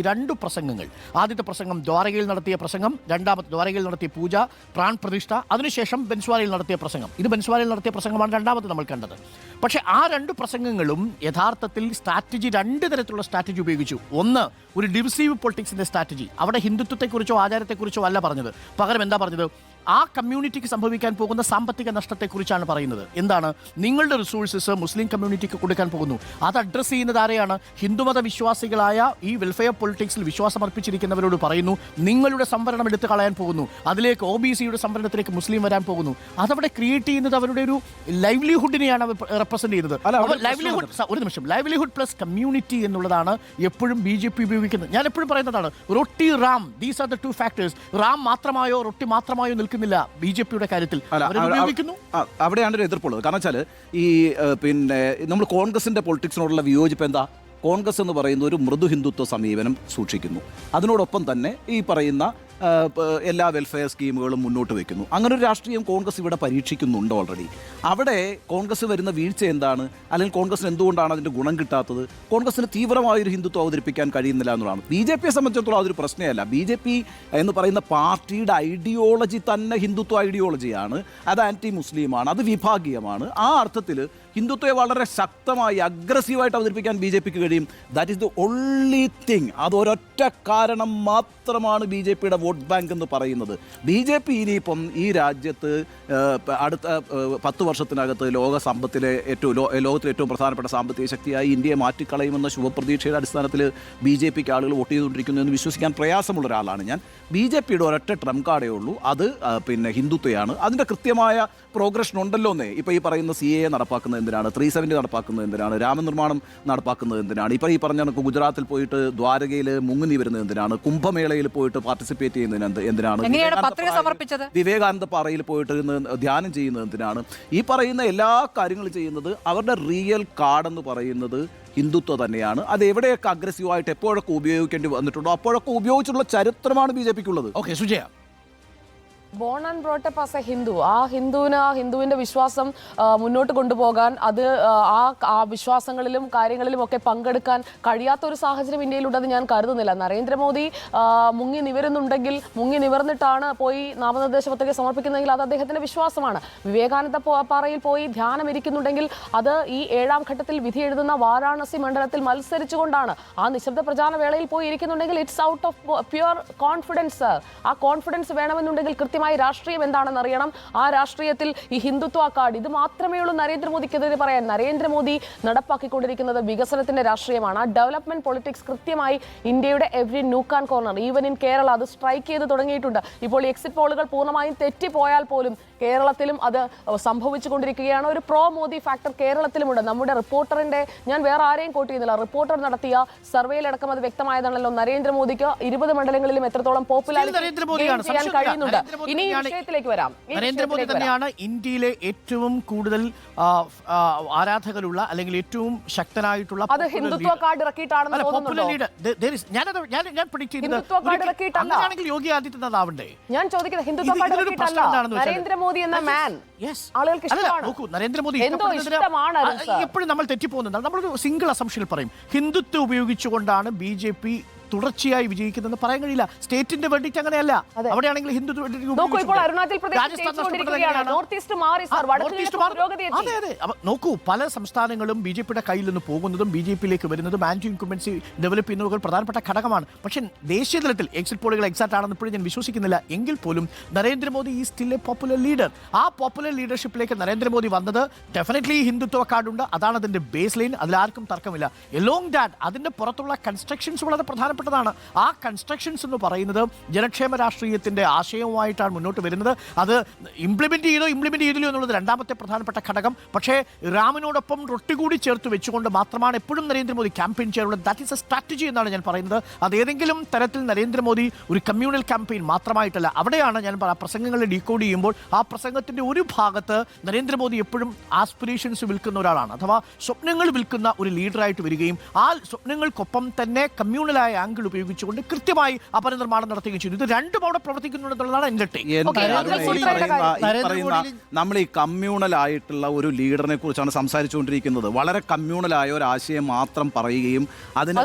രണ്ടു പ്രസംഗങ്ങൾ. ആദ്യത്തെ പ്രസംഗം ദ്വാരകയിൽ നടത്തിയ പ്രസംഗം രണ്ടാമത്തെ ദ്വാരകയിൽ നടത്തിയ പൂജ പ്രാൺ പ്രതിഷ്ഠ അതിനുശേഷം ബെൻസ്വാലയിൽ നടത്തിയ പ്രസംഗം. ഇത് ബെൻസ്വാലയിൽ നടത്തിയ പ്രസംഗമാണ് രണ്ടാമത്തെ നമ്മൾ കണ്ടത്. പക്ഷേ ആ രണ്ട് പ്രസംഗങ്ങളും യഥാർത്ഥത്തിൽ സ്ട്രാറ്റജി രണ്ട് തരത്തിലുള്ള സ്ട്രാറ്റജി ഉപയോഗിച്ചു. ഒന്ന് ഒരു ഡിവിസീവ് പൊളിറ്റിക്സിന്റെ സ്ട്രാറ്റജി. അവിടെ ഹിന്ദുത്വത്തെക്കുറിച്ചോ ആചാരത്തെക്കുറിച്ചോ അല്ല പറഞ്ഞത്. പകരം എന്താ പറഞ്ഞത്? ആ കമ്മ്യൂണിറ്റിക്ക് സംഭവിക്കാൻ പോകുന്ന സാമ്പത്തിക നഷ്ടത്തെക്കുറിച്ചാണ് പറയുന്നത്. എന്താണ്? നിങ്ങളുടെ റിസോഴ്സസ് മുസ്ലിം കമ്മ്യൂണിറ്റിക്ക് കൊടുക്കാൻ പോകുന്നു. അത് അഡ്രസ്സ് ചെയ്യുന്നത് ആരെയാണ്? ഹിന്ദുമത വിശ്വാസികളായ ഈ വെൽഫെയർ പൊളിറ്റിക്സിൽ വിശ്വാസം അർപ്പിച്ചിരിക്കുന്നവരോട് പറയുന്നു നിങ്ങളുടെ സംവരണം എടുത്തു കളയാൻ പോകുന്നു. അതിലേക്ക് ഒ ബി സിയുടെ സംവരണത്തിലേക്ക് മുസ്ലിം വരാൻ പോകുന്നു. അതവിടെ ക്രിയേറ്റ് ചെയ്യുന്നത് അവരുടെ ഒരു ലൈവ്ലിഹുഡിനെയാണ് അവർ റെപ്രസെന്റ് ചെയ്യുന്നത്. ലൈവ്ലിഹുഡ് ഒരു നിമിഷം. ലൈവ്ലിഹുഡ് പ്ലസ് കമ്മ്യൂണിറ്റി എന്നുള്ളതാണ് എപ്പോഴും ബി ജെ പി ഉപയോഗിക്കുന്നത്. ഞാൻ എപ്പോഴും പറയുന്നതാണ് roti Ram these are the two factors Ram മാത്രമായോ റൊട്ടി മാത്രമായോ നിൽക്കുന്നില്ല ബി ജെ പിയുടെ കാര്യത്തിൽ ഉപയോഗിക്കുന്നു. അവിടെയാണ് ഒരു എതിർപ്പുള്ളത്. കാരണം വെച്ചാൽ ഈ പിന്നെ നമ്മൾ കോൺഗ്രസിന്റെ പൊളിറ്റിക്സിനോടുള്ള വിയോജിപ്പ് എന്താ? കോൺഗ്രസ് എന്ന് പറയുന്ന ഒരു മൃദു ഹിന്ദുത്വ സമീപനം സൂക്ഷിക്കുന്നു. അതിനോടൊപ്പം തന്നെ ഈ പറയുന്ന എല്ലാ വെൽഫെയർ സ്കീമുകളും മുന്നോട്ട് വയ്ക്കുന്നു അങ്ങനെ ഒരു രാഷ്ട്രീയം കോൺഗ്രസ് ഇവിടെ പരീക്ഷിക്കുന്നുണ്ട് ഓൾറെഡി അവിടെ കോൺഗ്രസ് വരുന്ന വീഴ്ച എന്താണ്? അല്ലെങ്കിൽ കോൺഗ്രസിന് എന്തുകൊണ്ടാണ് അതിന്റെ ഗുണം കിട്ടാത്തത്? കോൺഗ്രസിന് തീവ്രമായൊരു ഹിന്ദുത്വം അവതരിപ്പിക്കാൻ കഴിയുന്നില്ല എന്നുള്ളതാണ്. ബി ജെ പിയെ സംബന്ധിച്ചിടത്തോളം അതൊരു പ്രശ്നമല്ല ബി ജെ പി എന്ന് പറയുന്ന പാർട്ടിയുടെ ഐഡിയോളജി തന്നെ ഹിന്ദുത്വ ഐഡിയോളജിയാണ് അത് ആന്റി മുസ്ലിമാണ് അത് വിഭാഗീയമാണ്. ആ അർത്ഥത്തിൽ ഹിന്ദുത്വയെ വളരെ ശക്തമായി അഗ്രസീവായിട്ട് അവതരിപ്പിക്കാൻ ബി ജെ പിക്ക് കഴിയും. That is the only thing അത് ഒരൊറ്റ കാരണം മാത്രമാണ് ബി ജെ പിയുടെ വോട്ട് ബാങ്ക് എന്ന് പറയുന്നത്. ബി ജെ പി ഇനിയിപ്പം ഈ രാജ്യത്ത് അടുത്ത പത്ത് വർഷത്തിനകത്ത് ലോക സമ്പത്തിലെ ഏറ്റവും ലോകത്തിലെ ഏറ്റവും പ്രധാനപ്പെട്ട സാമ്പത്തിക ശക്തിയായി ഇന്ത്യയെ മാറ്റിക്കളയുമെന്ന ശുഭപ്രതീക്ഷയുടെ അടിസ്ഥാനത്തിൽ ബി ജെ പിക്ക് ആളുകൾ വോട്ട് ചെയ്തുകൊണ്ടിരിക്കുന്നു എന്ന് വിശ്വസിക്കാൻ പ്രയാസമുള്ള ഒരാളാണ് ഞാൻ. ബി ജെ പിയുടെ ഒരൊറ്റ ട്രം കാർഡേ ഉള്ളൂ. അത് പിന്നെ ഹിന്ദുത്വയാണ്. അതിന്റെ കൃത്യമായ പ്രോഗ്രഷൻ ഉണ്ടല്ലോ എന്നേ ഇപ്പോൾ ഈ പറയുന്ന സി എ നടപ്പാക്കുന്നത് എന്തിനാണ്? ത്രീ സെവന്റി നടപ്പാക്കുന്നത് എന്തിനാണ്? രാമനിർമ്മാണം നടപ്പാക്കുന്നത് എന്തിനാണ്? ഇപ്പോൾ ഈ പറഞ്ഞ കണക്ക് ഗുജറാത്തിൽ പോയിട്ട് ദ്വാരകയിൽ മുങ്ങുനി വരുന്നത് എന്തിനാണ്? കുംഭമേളയിൽ പോയിട്ട് പാർട്ടിസിപ്പേറ്റ് ചെയ്യുന്നതിന് എന്ത് എന്തിനാണ്? എങ്ങനെയാണ് വിവേകാനന്ദ പാറയിൽ- സമർപ്പിച്ചത്? വിവേകാനന്ദ പാറയിൽ പോയിട്ട് ധ്യാനം ചെയ്യുന്നത് എന്തിനാണ്? ഈ പറയുന്ന എല്ലാ കാര്യങ്ങളും ചെയ്യുന്നത് അവരുടെ റിയൽ കാർഡെന്ന് പറയുന്നത് ഹിന്ദുത്വ തന്നെയാണ്. അത് എവിടെയൊക്കെ അഗ്രസീവായിട്ട് എപ്പോഴൊക്കെ ഉപയോഗിക്കേണ്ടി വന്നിട്ടുണ്ടോ? അപ്പോഴൊക്കെ ഉപയോഗിച്ചിട്ടുള്ള ചരിത്രമാണ് B J പിക്കുള്ളത്. Okay Sujaya born and brought up as a Hindu ആ ഹിന്ദുവിന് ആ ഹിന്ദുവിന്റെ വിശ്വാസം മുന്നോട്ട് കൊണ്ടുപോകാൻ അത് ആ, ആ വിശ്വാസങ്ങളിലും കാര്യങ്ങളിലും ഒക്കെ പങ്കെടുക്കാൻ കഴിയാത്ത ഒരു സാഹചര്യം ഇന്ത്യയിലുണ്ടെന്ന് ഞാൻ കരുതുന്നില്ല. നരേന്ദ്രമോദി മുങ്ങി നിവരുന്നുണ്ടെങ്കിൽ മുങ്ങി നിവർന്നിട്ടാണ് പോയി നാമനിർദ്ദേശ പത്രിക സമർപ്പിക്കുന്നതെങ്കിൽ അത് അദ്ദേഹത്തിന്റെ വിശ്വാസമാണ്. വിവേകാനന്ദ പാറയിൽ പോയി ധ്യാനം ഇരിക്കുന്നുണ്ടെങ്കിൽ അത് ഈ ഏഴാം ഘട്ടത്തിൽ വിധി എഴുതുന്ന വാരാണസി മണ്ഡലത്തിൽ മത്സരിച്ചുകൊണ്ടാണ്. ആ നിശബ്ദ പ്രചാരണ വേളയിൽ പോയി ഇരിക്കുന്നുണ്ടെങ്കിൽ it's out of pure confidence ആ കോൺഫിഡൻസ് വേണമെന്നുണ്ടെങ്കിൽ കൃത്യമായി രാഷ്ട്രീയം എന്താണെന്ന് അറിയണം. ആ രാഷ്ട്രീയത്തിൽ ഈ ഹിന്ദുത്വ കാർഡ് ഇത് മാത്രമേ ഉള്ളൂ നരേന്ദ്രമോദിക്കെതിരെ പറയാൻ. നരേന്ദ്രമോദി നടപ്പാക്കിക്കൊണ്ടിരിക്കുന്നത് വികസനത്തിന്റെ രാഷ്ട്രീയമാണ്. ആ ഡെവലപ്മെന്റ് പൊളിറ്റിക്സ് കൃത്യമായി ഇന്ത്യയുടെ every nook and corner even in Kerala അത് സ്ട്രൈക്ക് ചെയ്ത് തുടങ്ങിയിട്ടുണ്ട്. ഇപ്പോൾ എക്സിറ്റ് പോളുകൾ പൂർണമായും തെറ്റിപ്പോയാൽ പോലും കേരളത്തിലും അത് സംഭവിച്ചുകൊണ്ടിരിക്കുകയാണ്. ഒരു പ്രോ മോദി ഫാക്ടർ കേരളത്തിലുമുണ്ട്. നമ്മുടെ റിപ്പോർട്ടറിന്റെ ഞാൻ വേറെ ആരെയും കോട്ട് ചെയ്യുന്നില്ല. റിപ്പോർട്ടർ നടത്തിയ സർവേയിലടക്കം അത് വ്യക്തമായതാണല്ലോ. നരേന്ദ്രമോദിക്ക് ഇരുപത് മണ്ഡലങ്ങളിലും എത്രത്തോളം പോപ്പുലാരിറ്റി. കഴിയുന്നുണ്ട്. ഇനി വിഷയത്തിലേക്ക് വരാം. നരേന്ദ്രമോദി തന്നെയാണ് ഇന്ത്യയിലെ ഏറ്റവും കൂടുതൽ ആരാധകരുള്ള അല്ലെങ്കിൽ ഏറ്റവും ശക്തനായിട്ടുള്ള അത് ഹിന്ദുത്വ കാർഡ് ഇറക്കിയിട്ടാണെന്ന് തോന്നുന്നുണ്ടോ. യോഗി ആദിത്യനാഥ് ആവണ്ടേ? ഞാൻ ചോദിക്കുന്നത് ഹിന്ദുത്വ കാർഡ് ഇറക്കിയിട്ടല്ല. നരേന്ദ്രമോദി എന്ന മാൻ. ആളുകൾക്ക് ഇഷ്ടമാണ്. നോക്കൂ നരേന്ദ്രമോദി എന്തോ ഇഷ്ടമാണ് സർ. എപ്പോഴും നമ്മൾ തെറ്റിപ്പോകുന്നുണ്ട്. നമ്മളൊരു സിംഗിൾ അസംഷനിൽ പറയും. ഹിന്ദുത്വം ഉപയോഗിച്ചുകൊണ്ടാണ് ബി ജെ പി തുടർച്ചയായി വിജയിക്കുന്നതെന്ന് പറയാൻ കഴിയില്ല. സ്റ്റേറ്റിന്റെ വെർഡിക്റ്റ് അങ്ങനെയല്ല. അതെ. അവിടെയാണെങ്കിൽ ഹിന്ദുത്വ നോക്കൂ ഇപ്പോൾ. അരുണാചൽ പ്രദേശ് ജയിച്ചുകൊണ്ടിരിക്കുകയാണ്. നോർത്ത് ഈസ്റ്റ് മാറി സാർ. വടക്ക് എത്തി അതെ അതെ. അപ്പൊ നോക്കൂ പല സംസ്ഥാനങ്ങളും ബി ജെ പിയുടെ കയ്യിൽ നിന്ന് പോകുന്നതും ബി ജെ പിയിലേക്ക് വരുന്നതും ആന്റി ഇൻകുമ്പൻസി ഡെവലപ്പ് ചെയ്യുന്നതൊക്കെ ഒരു പ്രധാനപ്പെട്ട ഘടകമാണ്. പക്ഷേ ദേശീയ തലത്തിൽ എക്സിറ്റ് പോളുകൾ എക്സാക്ട് ആണെന്ന് ഇപ്പോഴും ഞാൻ വിശ്വസിക്കുന്നില്ല. എങ്കിൽ പോലും നരേന്ദ്രമോദി ഈ സ്റ്റിൽ എ പോപ്പുലർ ലീഡർ ആ പോപ്പുലർ ലീഡർഷിപ്പിലേക്ക് നരേന്ദ്രമോദി വന്നത് ഡെഫിനറ്റ്ലി ഹിന്ദുത്വ കാർഡുണ്ട്. അതാണ് അതിന്റെ ബേസ് ലൈൻ അതിലാർക്കും തർക്കമില്ല. എലോങ് ദാറ്റ് അതിന്റെ പുറത്തുള്ള കൺസ്ട്രക്ഷൻസ് വളരെ പ്രധാനപ്പെട്ടതാണ്. ആ കൺസ്ട്രക്ഷൻസ് എന്ന് പറയുന്നത് ജനക്ഷേമ രാഷ്ട്രീയത്തിന്റെ ആശയവുമായിട്ടാണ് മുന്നോട്ട് വരുന്നത്. അത് ഇംപ്ലിമെന്റ് ചെയ്തോ ഇംപ്ലിമെന്റ് ചെയ്തില്ലോ എന്നുള്ളത് രണ്ടാമത്തെ പ്രധാനപ്പെട്ട ഘടകം. പക്ഷേ റാമിനോടൊപ്പം റൊട്ടി കൂടി ചേർത്ത് വെച്ചുകൊണ്ട് മാത്രമാണ് എപ്പോഴും നരേന്ദ്രമോദി ക്യാമ്പയിൻ ചെയ്യാറുള്ളത്. ദാറ്റ് ഈസ് എ സ്ട്രാറ്റജി എന്നാണ് ഞാൻ പറയുന്നത്. അത് ഏതെങ്കിലും തരത്തിൽ നരേന്ദ്രമോദി ഒരു കമ്മ്യൂണൽ ക്യാമ്പയിൻ മാത്രമായിട്ടല്ല. അവിടെയാണ് ഞാൻ പ്രസംഗങ്ങളെ ഡീകോഡ് ചെയ്യുമ്പോൾ ആ പ്രസംഗത്തിന്റെ ഒരു ഭാഗത്ത് നരേന്ദ്രമോദി എപ്പോഴും ആസ്പിറേഷൻസ് വിൽക്കുന്ന ഒരാളാണ്. അഥവാ സ്വപ്നങ്ങൾ വിൽക്കുന്ന ഒരു ലീഡറായിട്ട് വരികയും ആ സ്വപ്നങ്ങൾക്കൊപ്പം തന്നെ കമ്മ്യൂണലായ ആംഗിൾ ഉപയോഗിച്ചുകൊണ്ട് കൃത്യമായി അപരനിർമ്മാണം നടത്തുകയും ചെയ്തു. ഇത് രണ്ടും അവിടെ പ്രവർത്തിക്കുന്നുണ്ടെന്നുള്ളതാണ് എന്റെ പറയുന്ന നമ്മൾ ഈ കമ്മ്യൂണൽ ആയിട്ടുള്ള ഒരു ലീഡറിനെ കുറിച്ചാണ് സംസാരിച്ചുകൊണ്ടിരിക്കുന്നത്. വളരെ കമ്മ്യൂണലായ ഒരു ആശയം മാത്രം പറയുകയും അതിന്.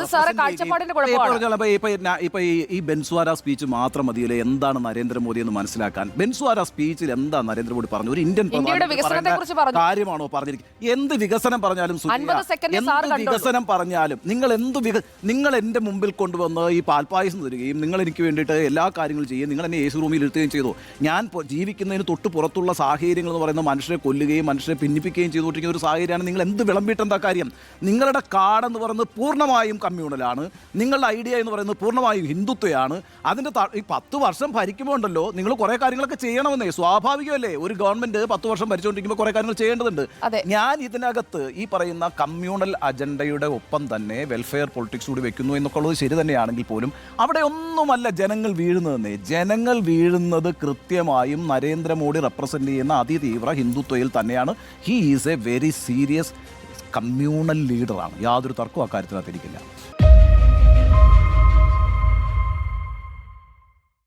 ഇപ്പൊ ഈ ബെൻസ്വാര സ്പീച്ച് മാത്രം മതിയല്ലേ? എന്താണ് നരേന്ദ്രമോദി എന്ന് മനസ്സിലാക്കാൻ? ബെൻസ്വാര സ്പീച്ചിൽ എന്താ നരേന്ദ്രമോദി പറഞ്ഞു ഒരു ഇന്ത്യൻ ഇന്ത്യയുടെ വികസനത്തെ കുറിച്ച് പറഞ്ഞു. കാര്യമാണോ പറഞ്ഞിരിക്കുന്നത്? എന്ത് വികസനം പറഞ്ഞാലും സുനിയ, 50 സെക്കൻഡേ എന്ത് വികസനം പറഞ്ഞാലും നിങ്ങൾ എന്ത് വിക നിങ്ങൾ എന്റെ മുമ്പിൽ കൊണ്ടുവന്ന് ഈ പാൽപ്പായസം തരികയും നിങ്ങൾ എനിക്ക് വേണ്ടിയിട്ട് എല്ലാ കാര്യങ്ങളും ചെയ്യുകയും നിങ്ങൾ എന്നെ സി റൂമിൽ ഇരുത്തുകയും ചെയ്തു. ഞാൻ പൊ- ജീവിക്കുന്നതിന് തൊട്ട് പുറത്തുള്ള സാഹചര്യങ്ങൾ എന്ന് പറയുന്നത് മനുഷ്യരെ കൊല്ലുകയും മനുഷ്യരെ ഭിന്നിപ്പിക്കുകയും ചെയ്തുകൊണ്ടിരിക്കുന്ന ഒരു സാഹചര്യമാണ്. നിങ്ങൾ എന്ത് വിളമ്പിട്ടെന്താ കാര്യം? നിങ്ങളുടെ കാടെന്ന് പറയുന്നത് പൂർണമായും കമ്മ്യൂണലാണ്. നിങ്ങളുടെ ഐഡിയ എന്ന് പറയുന്നത് പൂർണമായും ഹിന്ദുത്വയാണ്. അതിന്റെ ഈ പത്ത് വർഷം ഭരിക്കുമ്പോൾ ഉണ്ടല്ലോ നിങ്ങൾ കുറേ കാര്യങ്ങളൊക്കെ ചെയ്യണമെന്നേ സ്വാഭാവികമല്ലേ? ഒരു ഗവൺമെന്റ് പത്ത് വർഷം ഭരിച്ചുകൊണ്ടിരിക്കുമ്പോൾ കുറെ കാര്യങ്ങൾ ചെയ്യേണ്ടതുണ്ട്. ഞാൻ ഇതിനകത്ത് ഈ പറയുന്ന കമ്മ്യൂണൽ അജണ്ടയുടെ ഒപ്പം തന്നെ വെൽഫെയർ പൊളിറ്റിക്സ് കൂടി വെക്കുന്നു എന്നൊക്കെ ഉള്ളത് ശരി തന്നെയാണെങ്കിൽ പോലും അവിടെ ഒന്നുമല്ല ജനങ്ങൾ വീഴുന്നതെന്നേ. ജനങ്ങൾ വീഴുന്നത് കൃത്യമായും നരേന്ദ്രമോദി റെപ്രസെന്റ് ചെയ്യുന്ന അതിതീവ്ര ഹിന്ദുത്വയിൽ തന്നെയാണ്. He is a very serious communal ലീഡറാണ് യാതൊരു തർക്കവും അക്കാര്യത്തിനകത്ത് ഇരിക്കില്ല